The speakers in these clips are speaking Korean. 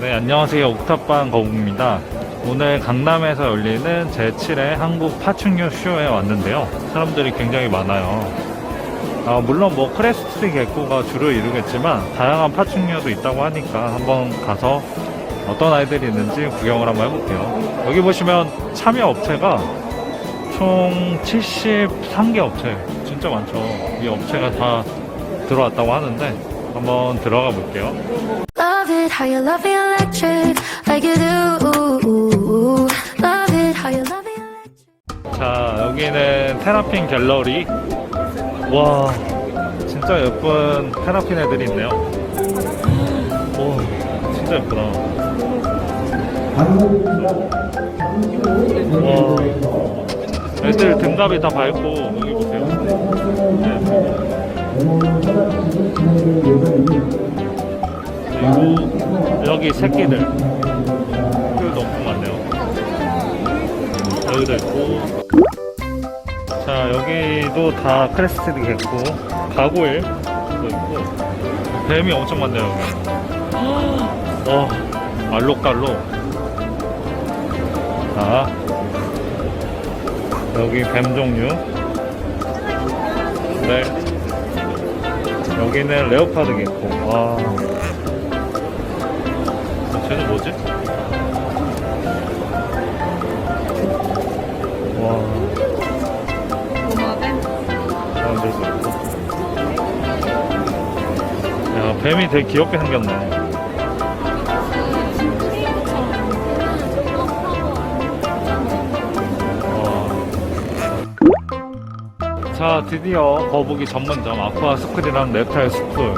네, 안녕하세요. 옥탑방 거북입니다. 오늘 강남에서 열리는 제7회 한국 파충류 쇼에 왔는데요. 사람들이 굉장히 많아요. 아, 물론 뭐 크레스트 개코가 주를 이루겠지만 다양한 파충류도 있다고 하니까 한번 가서 어떤 아이들이 있는지 구경을 한번 해볼게요. 여기 보시면 참여 업체가 총 73개 업체 진짜 많죠. 이 업체가 다 들어왔다고 하는데 한번 들어가 볼게요. It how you love me electric, like you do. Love it how you love me electric. 자, 여기는 테라핀 갤러리. 와, 진짜 예쁜 테라핀 애들이 있네요. 오, 진짜 예쁘다. 와, 애들 등갑이 다 밝고, 여기 보세요. 네. 여기 새끼들. 새끼들도 엄청 많네요. 여기도 있고. 자 여기도 다 크레스티드 겠고 가고일도 있고. 뱀이 엄청 많네요 여기. 어 알록달록. 자 여기 뱀 종류. 네. 여기는 레오파드 겠고. 와 어, 쟤는 뭐지? 와. 야, 뱀이 되게 귀엽게 생겼네. 와. 자, 드디어 거북이 전문점 아쿠아 스쿨이라는 넥타이 스쿨.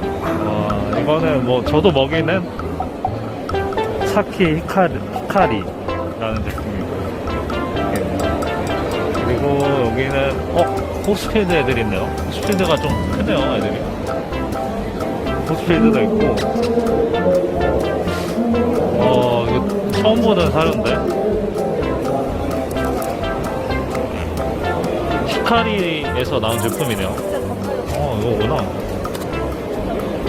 와, 이거는 뭐 저도 먹이는 사키 히카리, 히카리라는 제품이고. 그리고 여기는 어 호스필드 애들 있네요. 호스필드가 좀 크네요, 애들이. 호스필드도 있고. 어 이거 처음 보는 사료인데. 히카리에서 나온 제품이네요. 어 이거구나.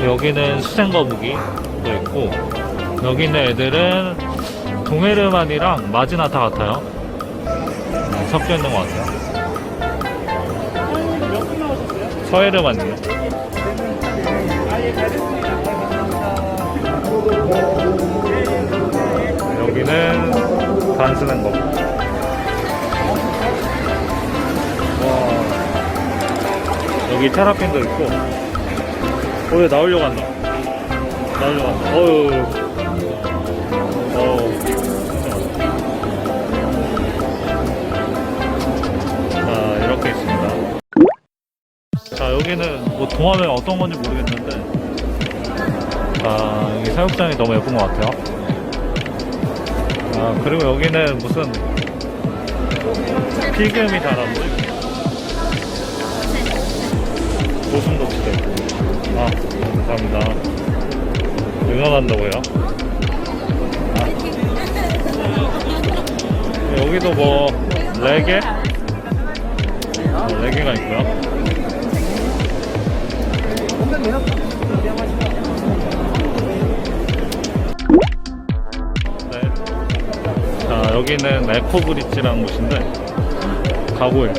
여기는 수생거북이도 있고 여기 있는 애들은 동해르만이랑 마지나타 같아요. 섞여 있는 것 같아요. 서해르만이요. 여기는 단순한 거. 와. 여기 테라핀도 있고. 어, 얘 나오려고 한다. 나오려고 한다. 어우. 여기는 뭐 동화면 어떤 건지 모르겠는데. 자, 여기 사육장이 너무 예쁜 것 같아요. 아, 그리고 여기는 무슨 필금이 자라는데? 고슴도치도 있고. 아, 감사합니다. 응원한다고요? 아. 여기도 뭐, 레게? 어, 레게가 있고요. 네. 자, 여기는 에코브릿지라는 곳인데, 가고일.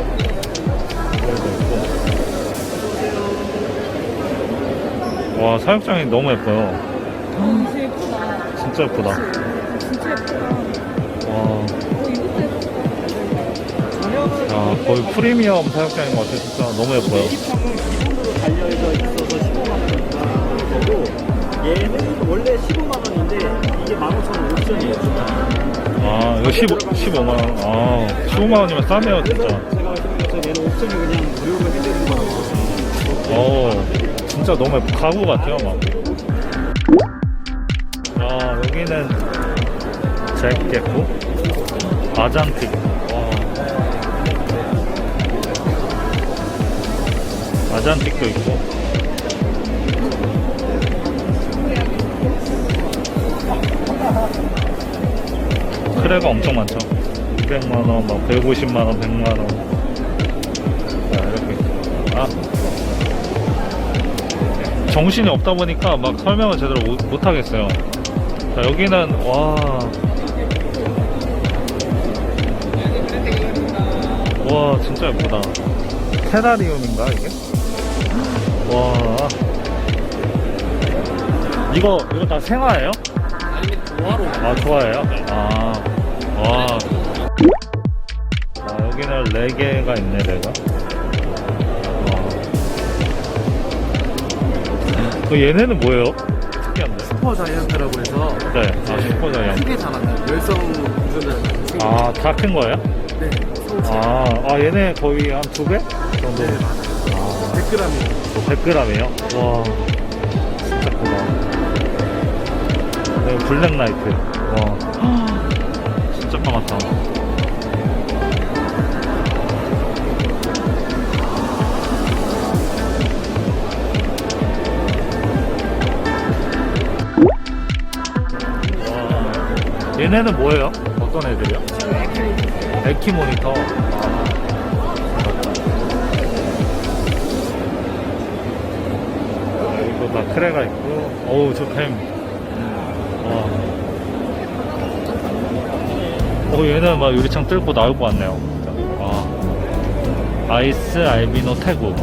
와, 사육장이 너무 예뻐요. 진짜 예쁘다. 진짜 예쁘다. 진짜 예쁘다. 와. 야, 거의 프리미엄 사육장인 것 같아요. 진짜 너무 예뻐요. 얘는 원래 15만 원인데 이게 15,000원 옵션이에요. 아, 이거 15, 15만 원. 아, 15만 원이면 싸네요, 진짜. 제가 말씀드렸죠. 얘는 옵션이 그냥 무료로 해드리는 거라고. 어, 진짜 너무 예뻐. 가구 같아요, 막. 아, 여기는 잭게코, 아잔틱. 와. 아잔틱도 있고. 크레가 엄청 많죠. 200만원, 막 150만원, 100만원. 자, 이렇게. 아, 정신이 없다 보니까 막 설명을 제대로 못, 못 하겠어요. 자, 여기는, 와. 와, 진짜 예쁘다. 테라리움인가, 이게? 와. 이거, 이거 다 생화예요? 아, 좋아해요? 아, 와. 아, 여기는 4개가 있네, 내가. 와. 어, 얘네는 뭐예요? 특이한데. 슈퍼 자이언트라고 해서 네, 아, 슈퍼 자이언. 크게 자랐나요? 열성 기준은 아, 다 큰 거예요? 네, 아, 아, 얘네 거의 한 두 배? 정도? 네, 맞아요. 100g이 100g이에요? 와, 진짜 크다. 네, 블랙라이트. 와, 진짜 까맣다. 와, 얘네는 뭐예요? 어떤 애들이요? 에키 모니터. 아, 다 크레가 있고, 어우, 저 뱀. 와. 어, 얘는 막 유리창 뚫고 나올 것 같네요. 와. 아이스 알비노 태국.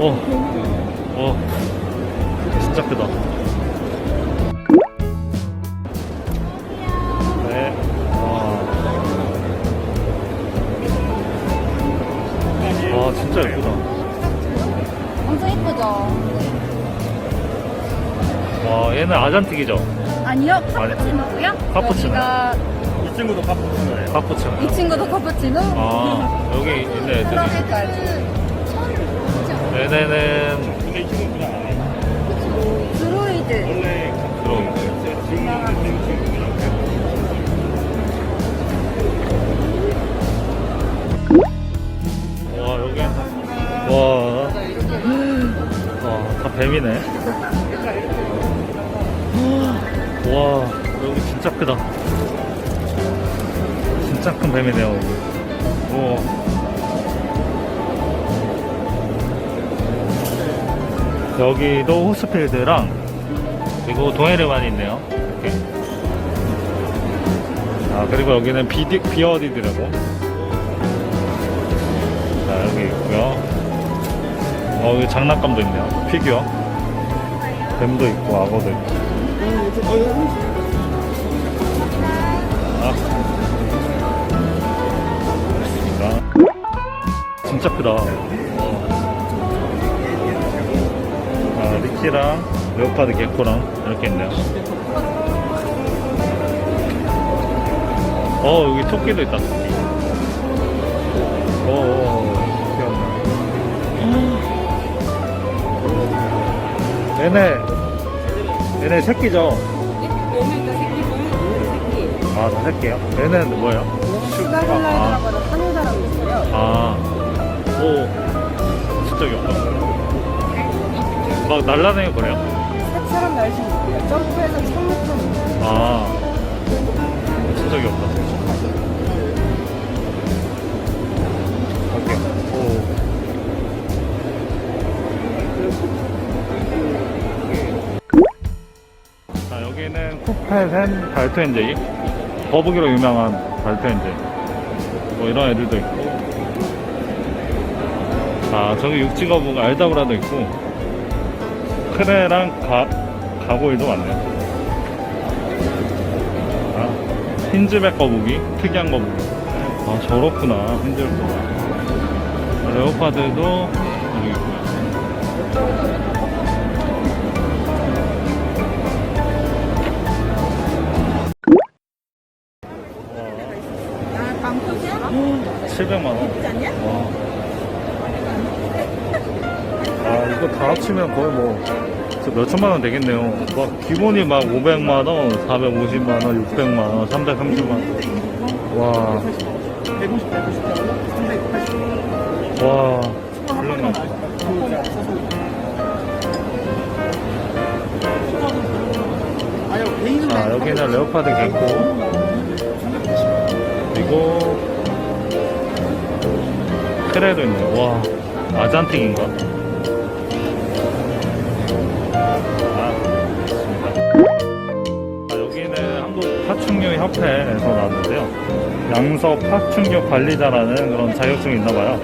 어, 어, 진짜 크다. 네. 와. 와, 진짜 예쁘다. 엄청 이쁘죠? 와, 얘는 아잔틱이죠? 아니요, 카푸치노고요. 카푸치노. 여기가 이 친구도 카푸치노예요. 카푸치노. 이 친구도 카푸치노. 아, 여기 있는 애들이. 얘네는 근데 이 친구는 그냥 안 해요. 드로이드. 원래 들어오고. 와, 여기. 와. 와, 다 뱀이네. 와, 여기 진짜 크다. 진짜 큰 뱀이네요, 여기. 오. 여기도 호스필드랑 그리고 동해르만이 있네요. 이렇게. 아 그리고 여기는 비디, 비어디드라고. 자 여기 있고요. 어 여기 장난감도 있네요. 피규어. 뱀도 있고 악어도 있고. 아. 진짜 크다. 아, 리키랑 레오파드 개코랑 이렇게 있네요. 어, 여기 토끼도 있다, 토끼. 오, 오, 귀엽네. 얘네, 얘네 새끼죠? 아, 다 새끼요? 얘는 뭐예요? 아, 하는 사람이 있어요. 아, 오, 진짜 귀엽다. 막 날라다니고 그래요? 사람 날수 있고요. 점프해서 3m. 아, 진짜 귀엽다. 갈게요. 오. 쿠페센 발토엔제이. 거북이로 유명한 발토엔제이. 뭐 이런 애들도 있고. 아, 저기 육지거북 알다브라도 있고. 크레랑 가, 가고일도 많네요. 아, 흰즈백 거북이, 특이한 거북이. 아, 저렇구나, 흰즈백 거북이. 아, 레오파드도 여기 있고요. 700만원. 아니야? 와. 아, 이거 다 합치면 거의 뭐, 진짜 몇 천만 원 되겠네요. 막, 기본이 막 500만 원, 450만 원, 600만 원, 330만 원. 와. 150, 150, 380. 와. 자, 여기는 레오파드 개코. 그리고, 테레도 있네. 와, 아잔틱인가? 아, 좋습니다. 아, 여기는 한국 파충류 협회에서 나왔는데요. 양서 파충류 관리자라는 그런 자격증이 있나봐요.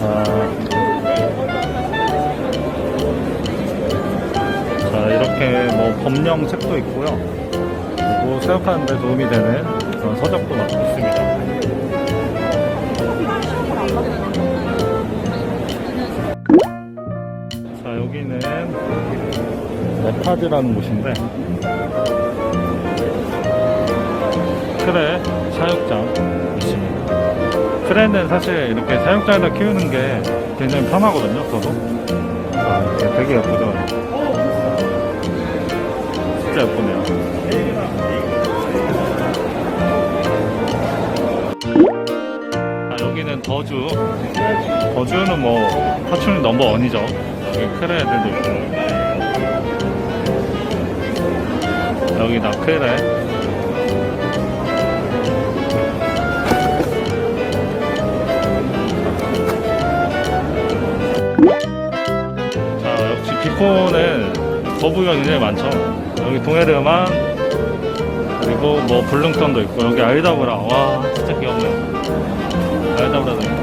아, 자, 이렇게 뭐 법령 책도 있고요. 그리고 생각하는데 도움이 되는 그런 서적도 많고 있습니다. 파드라는 곳인데, 크레 사육장 있습니다. 크레는 사실 이렇게 사육장에서 키우는 게 굉장히 편하거든요, 저도. 아, 되게 예쁘죠? 진짜 예쁘네요. 아, 여기는 더주. 더주는 뭐, 파충류 넘버 원이죠. 여기 크레 애들도 있고. 여기 나 크레. 자, 역시 비포는 거북이가 굉장히 많죠. 여기 동해르만, 그리고 뭐 블릉턴도 있고, 여기 알다브라. 와, 진짜 귀엽네요. 있고.